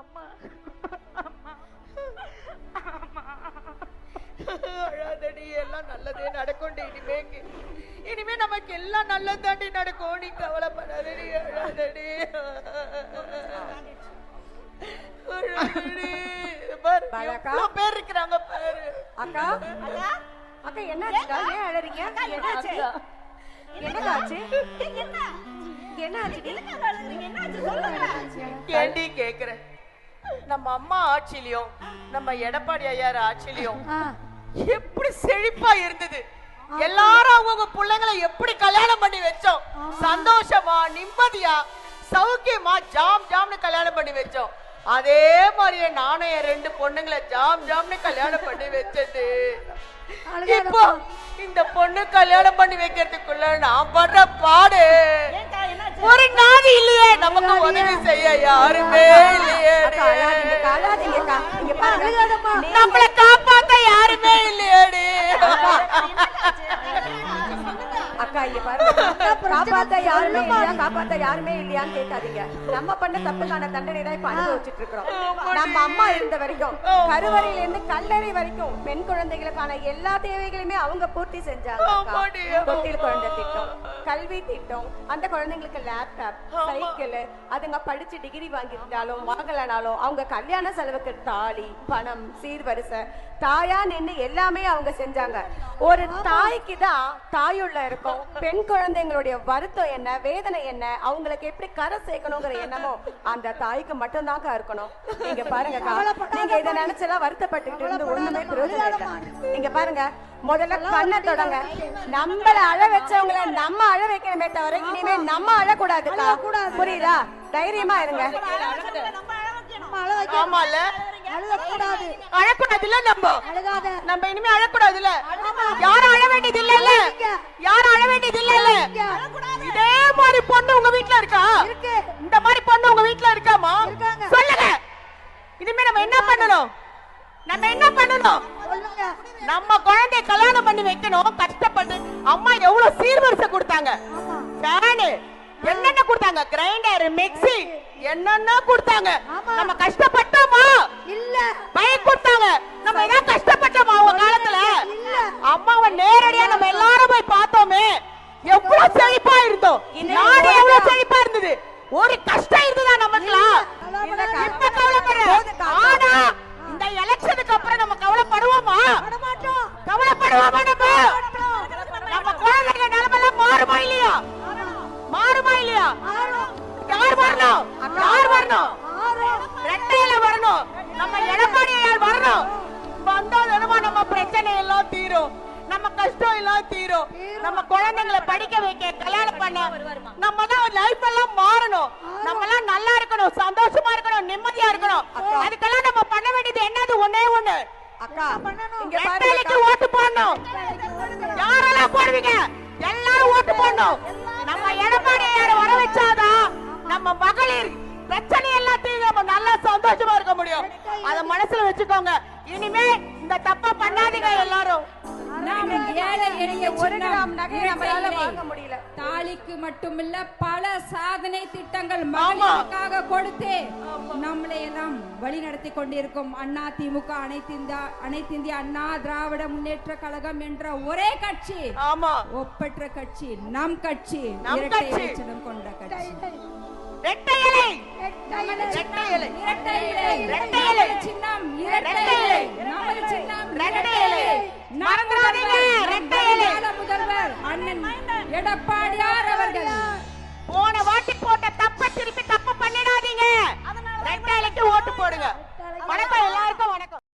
அம்மா. அழாதடி எல்லாம் நல்லதே நடக்கும்டி இனிமேக்கு. இனிமே நமக்கு எல்லாம் நல்லதாண்டி நடக்கும். நீ கவலைப்படாதடி அழாதடி. பாரு, இருக்கிறாங்க பாரு. அக்கா. அக்கா. என்னாச்சுக்கா? ஏன் அழறீங்க? என்னாச்சு? என்னக்கா ஆச்சு? என்ன ஆச்சு? ஏண்டி கேக்குற நம்ம அம்மா ஆட்சியிலயும் நம்ம எடப்பாடி ஐயார் ஆட்சியிலயும் எப்படி செழிப்பா இருந்தது? எல்லாரும் அவங்க பிள்ளைங்களை எப்படி கல்யாணம் பண்ணி வச்சோம்? சந்தோஷமா நிம்மதியா சௌக்கியமா ஜாம் ஜாம்னு கல்யாணம் பண்ணி வச்சோம். அதே மாதிரியே நானும் என் ரெண்டு பொண்ணுங்களை ஜாம் ஜாம்னு கல்யாணம் பண்ணி வச்சது. இப்போ இந்த பொண்ணு கல்யாணம் பண்ணி வைக்கிறதுக்குள்ள நான் படுற பாடு. ஒரு நாதி இல்லையே நமக்கு உதவி செய்ய யாருமே இல்லையே நம்மள காப்பாத்த யாருமே இல்லையேடி? அக்கா இங்க பாருங்க. காப்பாத்த யாருமே இல்லையா? காப்பாத்த யாருமே இல்லையான்னு கேட்காதீங்க நம்ம பண்ண தப்புக்கான தண்டனை தான் இப்ப அனுபவிச்சுட்டு இருக்கிறோம் நம்ம அம்மா இருந்த வரைக்கும் கருவறையில இருந்து கல்லறை வரைக்கும் பெண் குழந்தைகளுக்கான எல்லா தேவைகளையுமே அவங்க பூர்த்தி செஞ்சாங்க. தொட்டில் குழந்தை திட்டம் கல்வி திட்டம் அந்த குழந்தைங்களுக்கு லேப்டாப் சைக்கிள் அதுங்க படிச்சு டிகிரி வாங்கியிருந்தாலும் வாங்கலனாலும் அவங்க கல்யாண செலவுக்கு தாலி பணம் சீர்வரிசை தாயா நின்னு எல்லாமே அவங்க செஞ்சாங்க. ஒரு தாய்க்கு தான் தாயுள்ள இருக்கும். பெண் குழந்தைங்களுடைய வருத்தம் என்ன வேதனை என்ன அவங்களுக்கு எப்படி கரை சேர்க்கணுங்கிற எண்ணமோ அந்த தாய்க்கு மட்டும்தாக்கா இருக்கணும். நீங்க பாருங்கக்கா நீங்க இதை நினைச்செல்லாம் வருத்தப்பட்டுட்டு இருந்து ஒண்ணுமே பிரயோஜனம் இல்லை நீங்க பாருங்க முதல்ல கண்ணை தொடங்க. நம்மள அழ வச்சவங்கள நம்ம அழ வைக்கணுமே தவிர இனிமே நம்ம அழக்கூடாதுக்கா புரியுதா? தைரியமா இருங்க. ஆமால அழக்கூடாதுல்ல நம்ம. நம்ம இனிமே அழக்கூடாதுல்ல. யாரும் அழ வேண்டியது இல்ல யாரும் அழ வேண்டியது இல்ல இதே மாதிரி பொண்ணு உங்க வீட்ல இருக்கா இந்த மாதிரி பொண்ணு உங்க வீட்ல இருக்காமா சொல்லுங்க இனிமே நம்ம என்ன பண்ணணும்? நம்ம என்ன பண்ணணும்? நம்ம குழந்தைய கல்யாணம் பண்ணி வைக்கணும் கஷ்டப்பட்டு. அம்மா எவ்வளவு சீர்வரிசை கொடுத்தாங்க? ஃபேனு என்னென்ன கொடுத்தாங்க? கிரைண்டர் மிக்ஸி என்னென்ன கொடுத்தாங்க? நம்ம கஷ்டப்பட்டோமா? இல்ல. பைக் கொடுத்தாங்க. நம்ம ஏதாவது கஷ்டப்பட்டோமா அவங்க காலத்துல? அம்மாவை நேரடியா நம்ம எல்லாரும் போய் பார்த்தோமே. எவ்வளவு செழிப்பா இருந்தோம். நாடு எவ்வளவு செழிப்பா இருந்தது. ஒரு கஷ்டம் கவலைப்படுவோமா நம்ம நம்ம குழந்தைங்க நிலைமைலாம் மாறுமா இல்லையா மாறுமா இல்லையா யார் வரணும் யார் வரணும் ரெட்டையில வரணும் நம்ம எடப்பாடி யார் வரணும் வந்தா தானமா நம்ம பிரச்சனை எல்லாம் தீரும் நம்ம கஷ்டம் எல்லாம் தீரும் நம்ம குழந்தைங்களை படிக்க வைக்க கல்யாணம் பண்ண நம்ம தான் லைஃப் எல்லாம் மாறணும் நம்ம எல்லாம் நல்லா இருக்கணும் சந்தோஷமா இருக்கணும் நிம்மதியா இருக்கணும் அதுக்கெல்லாம் நம்ம பண்ண வேண்டியது என்னது ஒண்ணே ஒண்ணு அக்கா இங்க எல்லாரும் நம்ம எடப்பாடியார வர வச்சாதான் நம்ம மகளிர் பிரச்சனை எல்லாத்தையும் நம்ம நல்லா சந்தோஷமா இருக்க முடியும். அத மனசுல வச்சுக்கோங்க. இனிமே இந்த தப்ப பண்ணாதீங்க எல்லாரும். நாம் ஏழை எளிய ஒரு சின்னம் கிராம் நகை நம்மளால இரட்டை வாங்க முடியல. தாலிக்கு மட்டுமில்ல பல சாதனை திட்டங்கள் மகளிருக்காக கொடுத்து நம்மளை எல்லாம் வழி நடத்தி கொண்டிருக்கும் அண்ணா திமுக அனைத்து இந்தியா அனைத்து இந்திய அண்ணா திராவிட முன்னேற்ற கழகம் என்ற ஒரே கட்சி. ஒப்பற்ற கட்சி நம் கட்சி இரட்டை. இலைச்சின்னம் கொண்ட கட்சி. இலை. இரட்டை இலை. இரட்டை இலை. நமது சின்னம் இரட்டை இரட்டை இலை இலை. நமது சின்னம் இரட்டை இரட்டை